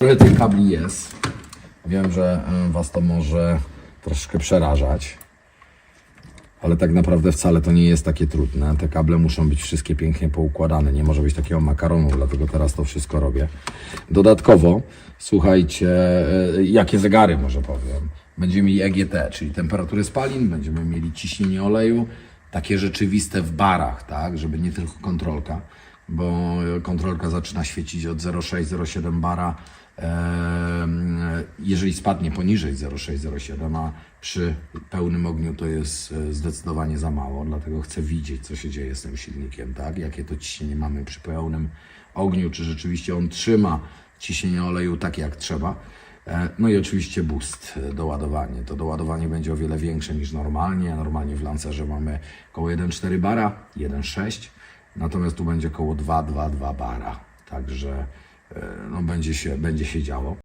Trochę tych kabli jest. Wiem, że Was to może troszkę przerażać, ale tak naprawdę wcale to nie jest takie trudne. Te kable muszą być wszystkie pięknie poukładane. Nie może być takiego makaronu, dlatego teraz to wszystko robię. Dodatkowo, słuchajcie, y, jakie zegary może powiem. Będziemy mieli EGT, czyli temperatury spalin, będziemy mieli ciśnienie oleju, takie rzeczywiste w barach, tak, żeby nie tylko kontrolka, bo kontrolka zaczyna świecić od 0,6-0,7 bara, jeżeli spadnie poniżej 0,6-0,7, a przy pełnym ogniu to jest e, zdecydowanie za mało, dlatego chcę widzieć, co się dzieje z tym silnikiem, tak, jakie to ciśnienie mamy przy pełnym ogniu, czy rzeczywiście on trzyma ciśnienie oleju tak jak trzeba. E, No i oczywiście boost, e, doładowanie. To doładowanie będzie o wiele większe niż normalnie. Normalnie w Lancerze mamy około 1,4 bara, 1,6, natomiast tu będzie około 2,2,2 bara. Także e, no, będzie, się, będzie się działo.